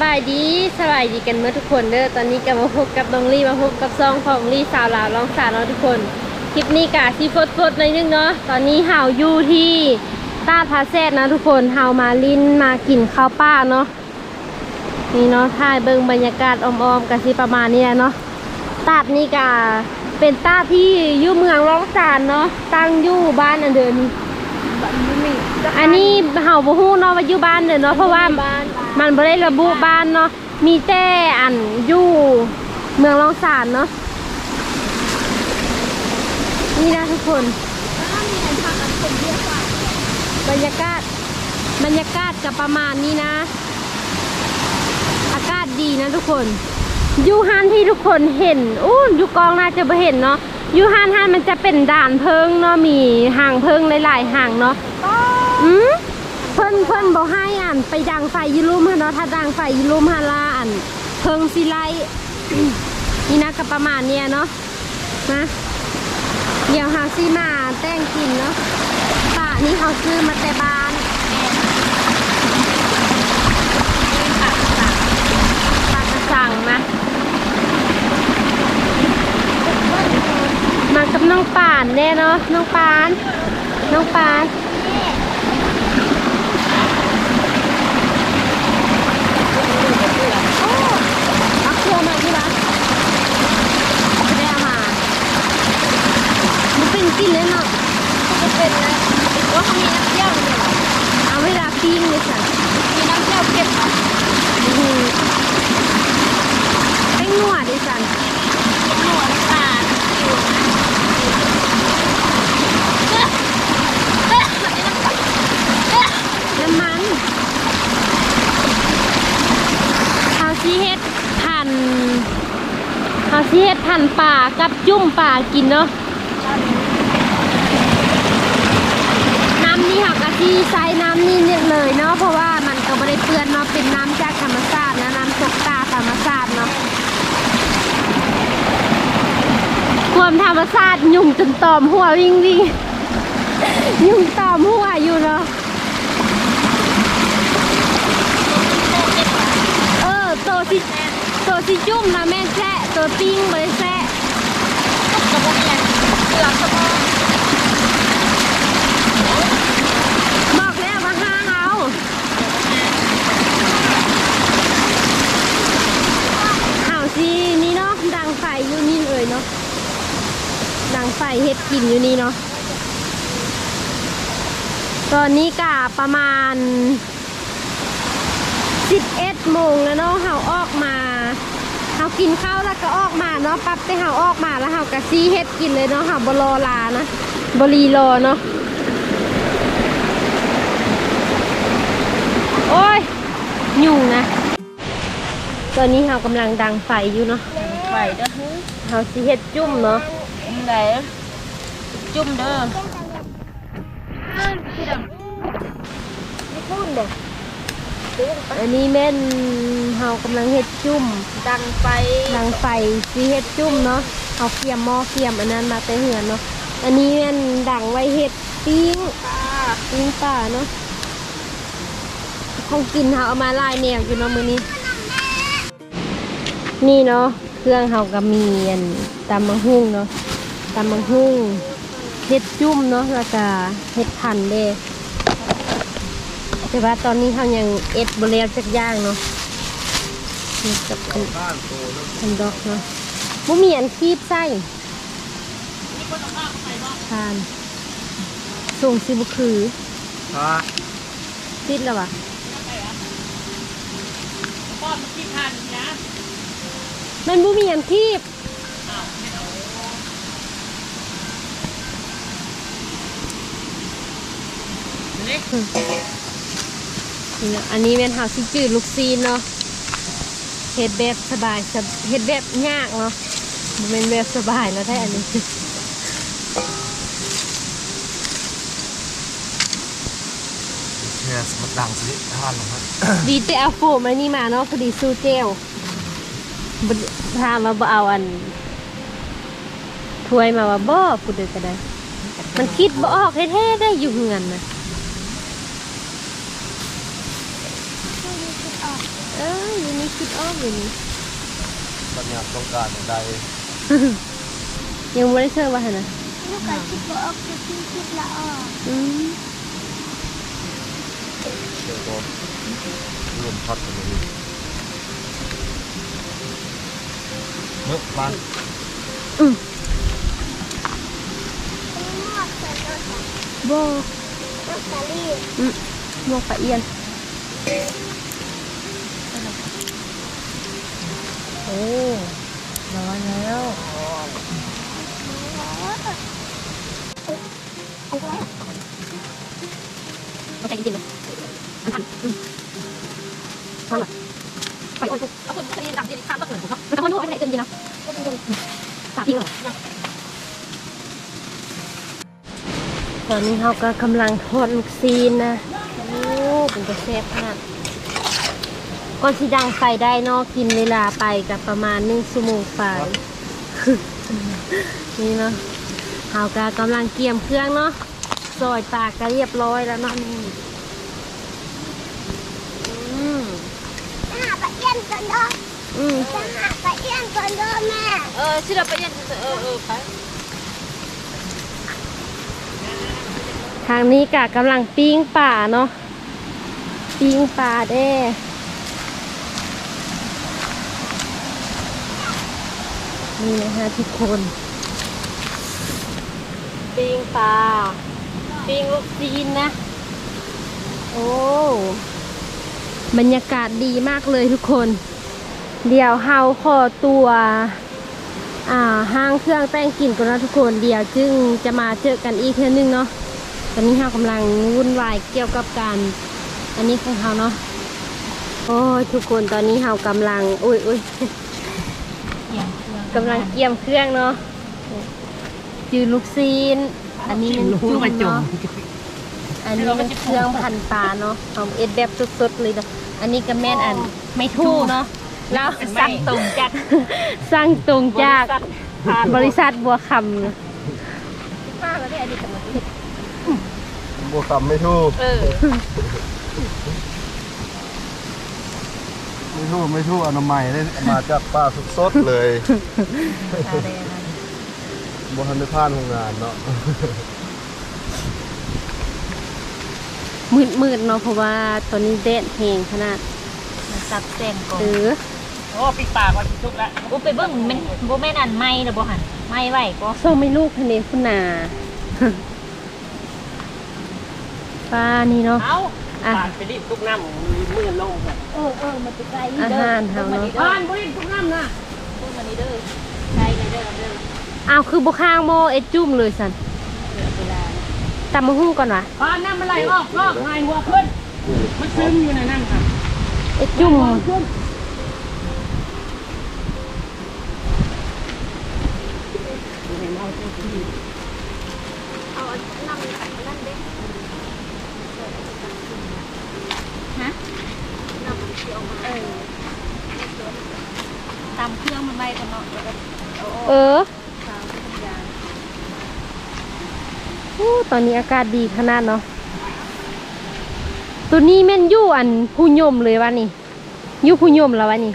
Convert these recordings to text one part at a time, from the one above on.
สบายดีสบายดีกันเมื่อทุกคนเด้อตอนนี้ก็มาพบกับน้องลี่มาพบกับซองของลี่สาวลาวร้องสาวเนาทุกคน คลิปนี้กะซีฟดฟดๆหน่อยนึงเนาะตอนนี้เฮาอยู่ที่ต้าพาแซดนะทุกคนเฮามาลิ้นมากินข้าวป้าเนาะนี่เนาะถ่ายเบิ่งบรรยากาศออมๆกันสิประมาณนี้แหละเนาะตาดนี่กะเป็นต้าที่อยู่เมืองร้องสารเนาะตั้งอยู่บ้านอันเดินนี่ อันนี้เฮาบ่ฮู้เนาะว่าอยู่บ้านเด้อเนาะเพราะว่ามันบ่ได้ระบุบ้านเนาะมีแต่อันอยู่เมืองรองสารเนาะนี่นะทุกคนบรรยากาศบรรยากาศกับประมาณนี้นะ อากาศดีนะทุกคน อยูฮานที่ทุกคนเห็นอู้อยูกองน่าจะไม่เห็นเนาะ ยูฮานฮานมันจะเป็นด่านเพิงเนาะมีห่างเพิงหลายๆห่างเนาะอืมเพิ่นเพิ่นบอกให้อ่านไปดังไฟอยูรุมฮะเนาะถ้าดังไฟอยูรุมฮาลาอ่านเพิงสิไลอืมนี่นะกับประมาณเนี้ยเนาะนะเดี๋ยวหาซีมาแต่งกินเนาะป่านี่เขาซื้อมาแต่บ้าน ปลากระสังนะ มากับน้องป่านแน่เนาะน้องปาน น้องปานโอ้เอาเครื่องมาที่บ้านไม่ได้เอามามันเป็นกลินเลยเนาะจะเป็นนะว่าเขามีน้ำเจียวเนี่ยเหรอเอาเวลาปิ้งเลยค่ะมีน้ำเจียวเก็บเหรออืมแป้งนวดดิสัน หนวดตาลอยู่นะเอ๊ะเอ๊ะแบบนี้น้ำเอ๊ะ น้ำมันเฮาซีเฮ็ดพัน เฮาซีเฮ็ดพันป่ากับจุ่มป่ากินเนาะน้ำนี่ค่ะกะที่ใช้น้ำนี่เนี่ยเลยเนาะเพราะว่ามันก็ไม่ได้เปื้อนเนาะเป็นน้ำจากธรรมชาตินะน้ำตกตาธรรมชาติเนาะความธรรมชาติยุ่งจนตอมหัววิ่งวิ่งยุ่งตอมหัวอยู่เนาะเออตัวที่ตัวจีจุ่มนะแม่ ตัวปิ้งไม่ได้แซะกระบอกเนี่ยหลืองกระบอกบอกแล้วว่าห้าเอาข่าซีนี่เนาะดังไฟอยู่นี่เลยเนาะดังไฟเฮ็ดกินอยู่นี่เนาะตอนนี้กะประมาณ11โมงแล้วเนาะเฮาออกมาากินข้าวแล้วก็ออกมาเนาะปั๊บแต่เฮาออกมาแล้วเฮากะซีเฮ็ดกินเลยเนาะเฮาบ่รอลานะบ่รีรอเนาะโอ้ยยุ่งนะตอนนี้เรากำลังดังไฟอยู่เนาะไหวเด้อเราสิเฮ็ดจุ่มเนาะไหนจุ่มเด้อไม่พูดเอันนี้แม่นเรากำลังเฮ็ดจุ่มดังไฟดังไฟสิเฮ็ดจุ่มเนาะเอาเกียมหม้อเกียมอันนั้นมาแต่เหือนเนาะอันนี้แม่นดังไว้เฮ็ดปิ้งปิ้งป่าเนาะของกินเราเอามาลายแนวอยู่เนาะมื้อนี้ นี่เนาะเครื่องเฮาก็มีอันตำมังหุ่งเนาะตำมังหุ่งเฮ็ดจุ่มเนาะแล้วก็เฮ็ดพันเด้ แต่ว่าตอนนี้เฮายังเอ็ดบ่แล้วจักอย่างเนาะนี่กับอันอันดอกเนาะบ่มีอันคีบใส่ทานส่งสิบ่คืออ่าติดแล้ววะมันบ่มีอันคีบนี่นะ อันนี้เป็นหาซิจืดลูกซีนเนาะเฮ็ดแบบสบายสบเฮ็ดแบบยากเนาะมันเป็นแบบสบายแล้วได้อันนี้เนี่ยสมัดดังสิท่านนะครับดีแต่เอาโฟมอันนี้มาเนาะพอดีสู้เจลบ่ถามมาบ่เอาอันถ้วยมาว่าบ่พูดเด้อก็ได้ มันคิดบ่ออกแท้ๆได้อยู่เฮือนนะ เอเอ้ยวันนี้คิดออกอยู่นี่ปัญญาต้องการใดยังไม่ได้เชื่อว่าหั่นนะลูกไก่คิดว่าออกจะคิดคิดละออกอืมเดี๋ยวก็รวมพัดกันเลยเมื่อวานอืมมากใส่รถบ่รถสาลีอืมหมวกปะเอียน โอ้ร้อนแล้วเอาใจจริงๆเลยอันทันอืมพอละไปโอ้ยเอาคนคนนี้ดังดีข้ามต้องเหมือนผมครับแต่คนนู้นไม่ได้เกินจริงนะสามทีเหรอตอนนี้เขาก็กำลังทอดลูกซีนนะ โอ้เป็นกระแซบขนาด ก่อนที่ดังไฟได้เนอกกินเวลาไปกับประมาณหนึ่งชั่วโมงไปนี่เนาะเฮาก็กำลังเกี่ยมเครื่องเนาะซอยปากก็เรียบร้อยแล้วเนาะนี่อืมหาไปเอี้ยนก่อนเด้ออืมจะหาไปเอี้ยนก่อนเด้อแม่ เออชื่อเราไปเย็นเออเออไปทางนี้กะกำลังปิ้งป่าเนาะปิ้งป่าเด้ นี่นะคะทุกคน ปิ้งปลาปิ้งลูกจีนนะ โอ้บรรยากาศดีมากเลยทุกคน เดี๋ยวเฮาขอตัวอ่าห้างเครื่องแต่งกลิ่นก่อนนะทุกคนเดี๋ยวจึงจะมาเจอกันอีกเทื่อนึงเนาะตอนนี้เฮากำลังวุ่นวายเกี่ยวกับการอันนี้ของเขาเนาะโอ้ยทุกคนตอนนี้เฮากำลังอุ้ยอุ้ย กำลังเกี่ยมเครื่องเนาะจือลูกซีน อันนี้เป็นจุ่มเนาะอันนี้เป็นเครื่องพันปลาเนาะเอาเอ็ดแบบสดๆเลยเนาะอันนี้ก็แม่นอันไม่ทู่เนาะแล้วสั่งตรงจากสั่งตรงจากผ่านบริษัทบัวคำเนอะบัวคำไม่ถูกเออ ไม่ถูกไม่ถูกอนามัยเลยมาจากป้าสดๆเลยบัวทันได้ผ่านโรงงานเนาะมืดมืดๆเนาะเพราะว่าตอนนี้แดดแหงขนาดมันซับแซงก่อนเออโอ้ปิดปากก่อนทุกแล้วโอ้ไปเบิ่งมันบ่แม่นอันไหม้หรือบ่หันไหม้ไว้ก็ส่งไม่ลูกทะเลคุณนาป้านี่เนาะเอาอะ ปากไปรีบทุกน้ำมือลงค่ะเออเออมันจะไกลอาหารเฮาเนาะ บ้านบ่รีบทุกน้ำนะพวกมันนี่เด้อใช่ไงเด้อเด้ออ้าวคือบุข้างโมเอ็ดจุ่มเลยสันเหลือเวลาตำมะหุ่งก่อนวะบ้านน้ำมันไหลออกรอบไงหัวขึ้นมันซึมอยู่ในนั้นค่ะเอ็ดจุ่ม ขึ้น เอาน้ำใส่นั่นเด้ฮะน้ำมันเขียวมาเออ ตามเครื่องมันไว้กันเนาะแล้วก็ เอออกเออตามทุกอย่างอู้ตอนนี้อากาศดีขนาดเนาะ ตัวนี้แม่นยู่อันผู้ยมเลยวะนี่ยู่ผู้ยมแล้ววะนี่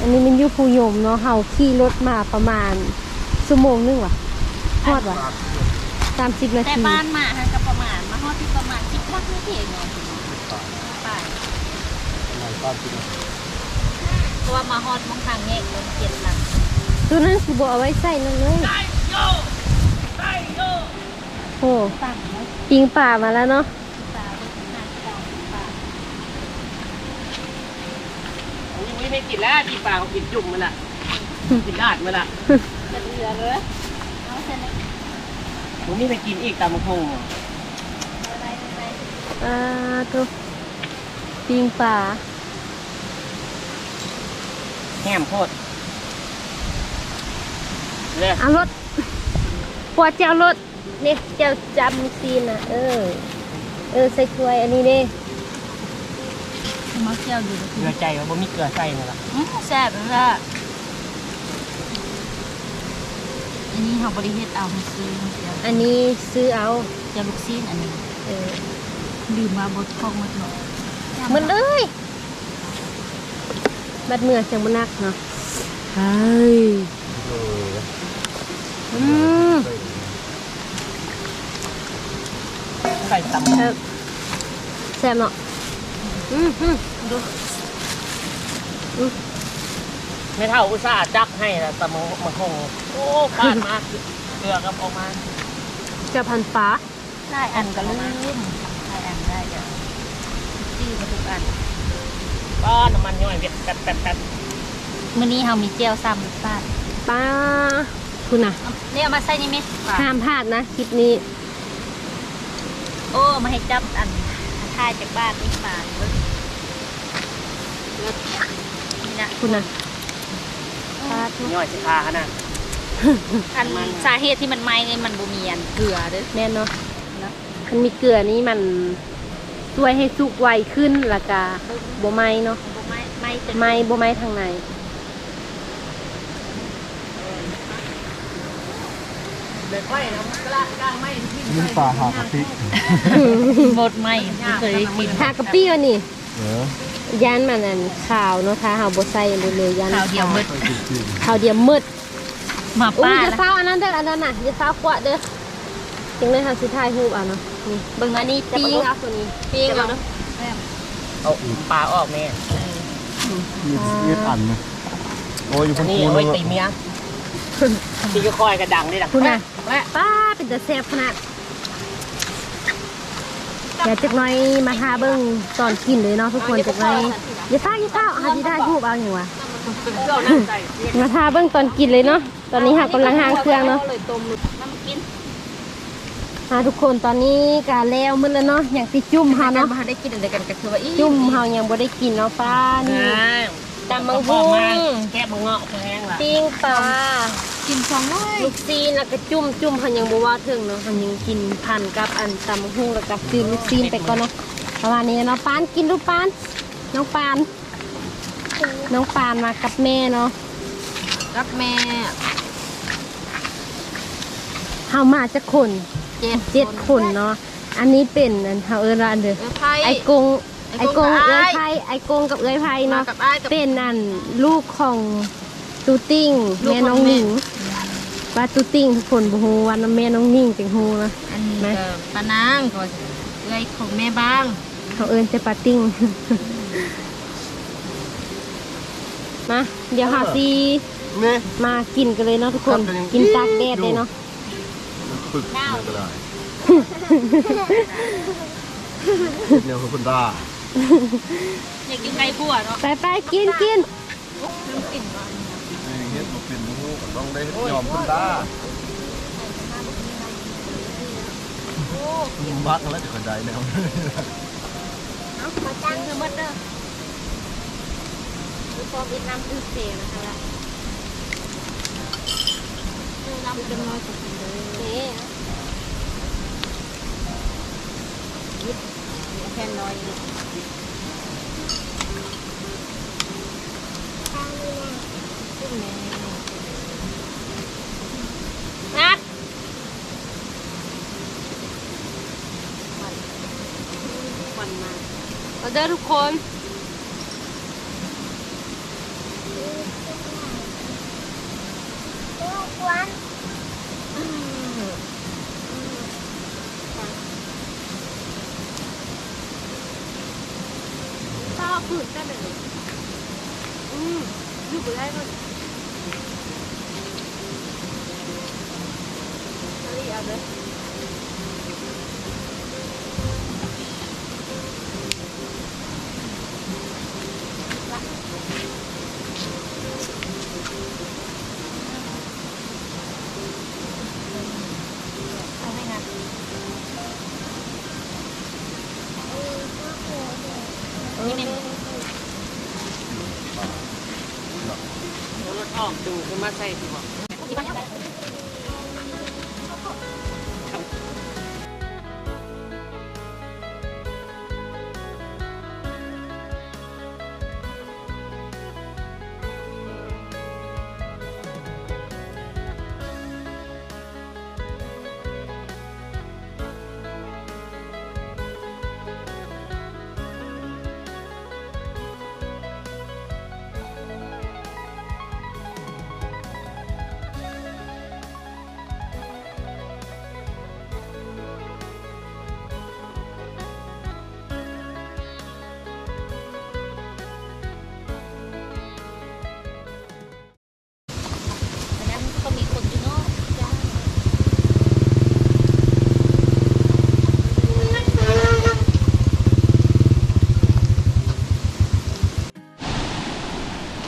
อันนี้มันยู่ผู้ยมเนาะเฮาขี่รถมาประมาณชั่วโมงนึงวะทอดวะสามสิบนาแต่บ้านมาฮะก็ประมาณมาฮอดที่ประมาณสิบลักนาทีเองเนาะไปงานป้ากิน เพราะว่ามาฮอดมองทางแยกลงเจ็ดหลังตัวนั้นคือบอกเอาไว้ใส่นั่นเลยโอ้ตั้งไว้ปิงป่ามาแล้วเนาะตาลูกหน้าตาปากยังไม่กินแล้วที่ปลาเขากินจุ่มมันละกินลาดมันละจะเหลือเลยเอาเส้นนี้ผมนี่ไปกินอีกตามมะพงอะไรอะไรอ่าตัวปิงป่า แห้มโคตรเลยเอารถปวดเจ้ารถเนี่ยเจ้าจำซีนอะ เออ เออใส่ถ้วยอันนี้เด้มะเขียวอยู่เกลือใจว่าบ่มีเกลือใส่นี่ละอืมแซ่บแล้วล่ะอันนี้เขาบริเฮ็ดเอามาซื้อมาเสียอันนี้ซื้อเอาจะลูกซีนอันนี้ เออลืมมาบดของหมดเนาะใจมันเลย บัดเมื่อจังบ่นักเนาะเฮ้ยเอออืมไก่ตำเออแซ่บเนาะอืมอืมดูไม่เท่าอุตส่าห์จักให้นะแต่มันมันคงโอ้พลาดมากเกลือกับออกมาเจะพันฟ้าได้อันก็ลืมได้อันได้จ้ะจี้มาทุกอัน ก็น้ำมันย่อยเวียดแป๊ดแป๊ดแป๊ดมื้อนี้เฮามีเจียวซ้ำรสชาติปลาคุณน่ะนี่เอามาใส่นี่ไหมห้ามพลาดนะคลิปนี้ โอ้มาให้จับอันถ่ายจากบ้านนี่มาเบิ่งนี่นะคุณน่ะปลาทุกย่อยสิคาขนาดอันสาเหตุที่มันไหม้เนี่ยมันบ่มีอันเกลือเด้อแน่นเนาะนะมันมีเกลือนี้มัน ช่วยให้สุกไวขึ้นและกาบ่ไหม้เนาะบ่ไหม้ไหม้จนไหม้บ่ไหม้ทางในเด็กไฟนะมันกล้ากล้างไม่ที่นี่ปลาหากะปิหมดไหม้ไม่เคยได้กินทากะปี้วะนี่เออย่านมันอันขาวเนาะถ้าเฮาบ่ใส่เลยเลยย่านข้าวเดียวหมดใส่จริงขาวเดียวมืดมาอุ้ยป้าอย่านะเฝ้าอันนั้นเด้ออันนั้นน่ะอย่าเฝ้ากวาดเด้อจึงได้ทำสิถ่ายรูปอะเนาะ นี่เบิ่งอันนี้ปิ้งเอาตัวนี้ปิ้งเอาเนาะเอาปลาออกแม่ๆมีมีดอันนะโอ้ยอยู่อัพันนนี้คูเอาเลไว้ยตีเมียตีก็คอยกระดังได้ดังคุณน่ะแม่ป้าเป็นแต่แซ่บขนาดเดี๋ยวจักหน่อยมาทาเบิ่งตอนกินเลยเนาะทุกคนจักหน่อยอย่าเฝ้าอย่าเฝ้าหาสิถ่ายรูปเอาหยังวะเจ้านั่งใจมาทาเบื้องตอนกินเลยเนาะตอนนี้ค่ะกำลังหางเครื่องเนาะน้ำกิน ค่ะทุกคนตอนนี้กาแล้วมืดแล้วเนาะอย่างติจุ่มเฮาเนาะบ่ได้กินอะไรกันก็คือว่าอีจุ่มเฮายังบ่ได้กินเนาะป้านี่ตำบักหุ่งแก้มังเงาะแพงล่ะปิ้งปลากินสองร้อยลูกซีนแล้วก็จุ่มจุ่มเฮายังบ่ว่าถึงเนาะเฮายังกินพันกับอันตำบักหุ่งแล้วก็ซื้อลูกซีนไปก่อนเนาะประมาณนี้เนาะปานกินลูกปานน้องปาน น้องปานมากับแม่เนาะรับแม่เฮามาจะคน เจ็ดเจ็ดคนเนาะอันนี้เป็นอันเฮาเอิ้นว่าอันเด้อเออไพ่ไอ้กงไอ้ไอ้กกงงกับเอ้ยอ้ายไพไอ้กงกับเอ้ยไพมาเนาะกับอ้ายกับเป็นอันลูกของตูติ้งลูกแม่ของน้องแม่หนิงว่าตูติ้งทุกคนบ่ฮู้ว่าแม่น้องหนิงจังฮู้นะอันนี้ไหมก็ปานางก็เอ้ยของแม่บ้างเขาเอิ้นแต่ปาติ้งมาเดี๋ยวหาซีนี่มากินกันเลยเนาะทุกคนครับกินตากแดดเลยเนาะมัน ปึกเลยก็ได้เดี๋ยวคุณตาอยากกินไก่ขั่วเนาะไปไปกินกินเฮ็ดมาเป็นหมูก็ต้องได้ยอมคุณตามักแล้วจะเข้าใจแนวมาจังคือมดเด้อคือพอวิดน้ำคือเสียนะคะล่ะน้ำเป็นน้อยสุดเลยแค่น้อยนัดวันมาเราเด้อทุกคนข้าวผืดได้เลยอืมอยู่บได้มันอะไรอะเด้อ ออกดูขึ้นมาใส่ดีกว่า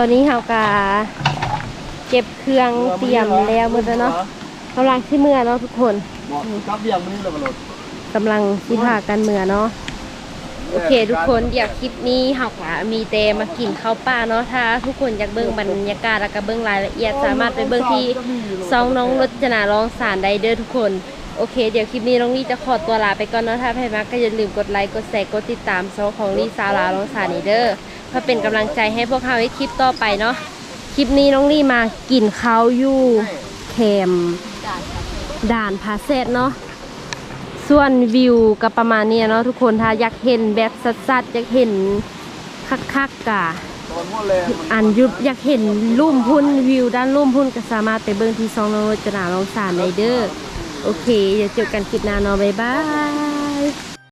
ตอนนี้เฮากะเก็บเครื่องเตรียมแล้วหมดแล้วเนาะกำลังที่เมื่อเนาะทุกคนกับเบียงมือเลยบ่รถกำลังสิพากันเมื่อเนาะโอเค ทุกคนเดี๋ยวคลิปนี้เฮากะมีแต่มากินข้าวป้าเนาะถ้า ทุกคนอยากเบิ่งบรรยากาศแล้วก็เบิ่งรายละเอียดสามารถไปเบิ่งที่ซองน้องรจนาร้องสารได้เด้อทุกคนโอเค เดี๋ยวคลิปนี้น้องลี่จะขอตัวลาไปก่อนเนาะถ้าใครมาก็อย่าลืมกดไลค์ กดแชร์ กดติดตามซองของลี่ซาลาร้องสารนี่เด้อ เพื่อเป็นกำลังใจให้พวกเขาในคลิปต่อไปเนาะคลิปนี้น้องลี่มากินข้าวอยู่แคมด่านพาเซตเนาะส่วนวิวก็ประมาณนี้เนาะทุกคนถ้าอยากเห็นแบบสัดๆอยากเห็นคักๆกะตอนหัวแรงอันยุบอยากเห็นลุ่มพุ่นวิวด้านลุ่มพุ่นก็สามารถไปเบิ่งที่ซองโนจนาลองสารในเด้อโอเค เดี๋ยวเจอกันคลิปหน้าเนาะบ๊ายบาย